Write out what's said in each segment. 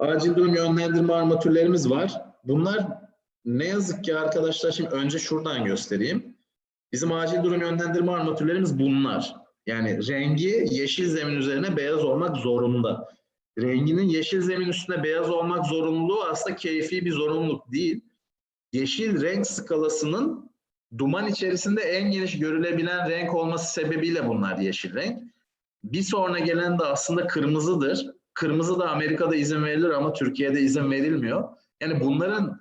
acil durum yönlendirme armatürlerimiz var. Bunlar ne yazık ki arkadaşlar şimdi önce şuradan göstereyim. Bizim acil durum yönlendirme armatürlerimiz bunlar. Yani rengi yeşil zemin üzerine beyaz olmak zorunda. Renginin yeşil zemin üstüne beyaz olmak zorunluluğu aslında keyfi bir zorunluluk değil. Yeşil renk skalasının duman içerisinde en geniş görülebilen renk olması sebebiyle bunlar yeşil renk. Bir sonra gelen de aslında kırmızıdır. Kırmızı da Amerika'da izin verilir ama Türkiye'de izin verilmiyor. Yani bunların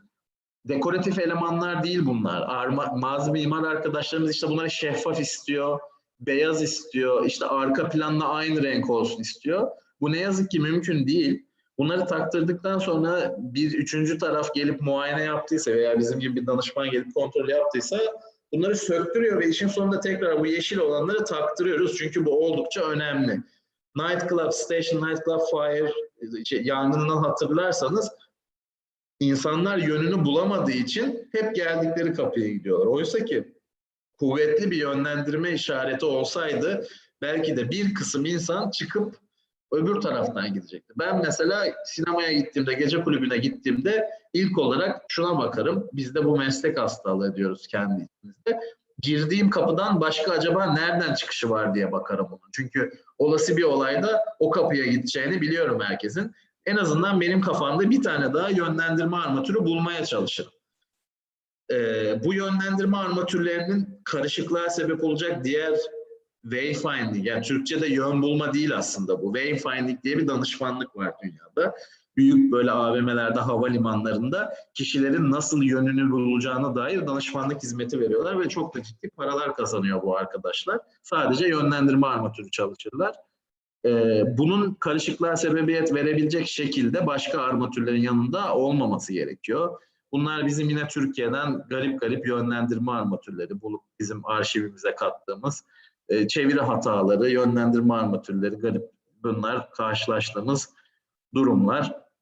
dekoratif elemanlar değil bunlar. Arma, bazı mimar arkadaşlarımız işte bunları şeffaf istiyor, beyaz istiyor, işte arka planla aynı renk olsun istiyor. Bu ne yazık ki mümkün değil. Bunları taktırdıktan sonra bir üçüncü taraf gelip muayene yaptıysa veya bizim gibi bir danışman gelip kontrol yaptıysa bunları söktürüyor ve işin sonunda tekrar bu yeşil olanları taktırıyoruz. Çünkü bu oldukça önemli. Night Club Station, Night Club Fire şey, yangından hatırlarsanız insanlar yönünü bulamadığı için hep geldikleri kapıya gidiyorlar. Oysa ki kuvvetli bir yönlendirme işareti olsaydı belki de bir kısım insan çıkıp öbür taraftan gidecekti. Ben mesela sinemaya gittiğimde, gece kulübüne gittiğimde ilk olarak şuna bakarım. Biz de bu meslek hastalığı diyoruz kendi içimizde. Girdiğim kapıdan başka acaba nereden çıkışı var diye bakarım onu. Çünkü olası bir olayda o kapıya gideceğini biliyorum herkesin. En azından benim kafamda bir tane daha yönlendirme armatürü bulmaya çalışırım. Ee, bu yönlendirme armatürlerinin karışıklığa sebep olacak diğer wayfinding, yani Türkçe'de yön bulma değil aslında bu. Wayfinding diye bir danışmanlık var dünyada. Büyük böyle AVM'lerde, havalimanlarında kişilerin nasıl yönünü bulacağına dair danışmanlık hizmeti veriyorlar ve çok da ciddi paralar kazanıyor bu arkadaşlar. Sadece yönlendirme armatürü çalışırlar. Ee, bunun karışıklığa sebebiyet verebilecek şekilde başka armatürlerin yanında olmaması gerekiyor. Bunlar bizim yine Türkiye'den garip garip yönlendirme armatürleri bulup bizim arşivimize kattığımız e, çeviri hataları, yönlendirme armatürleri garip bunlar karşılaştığımız durumlar.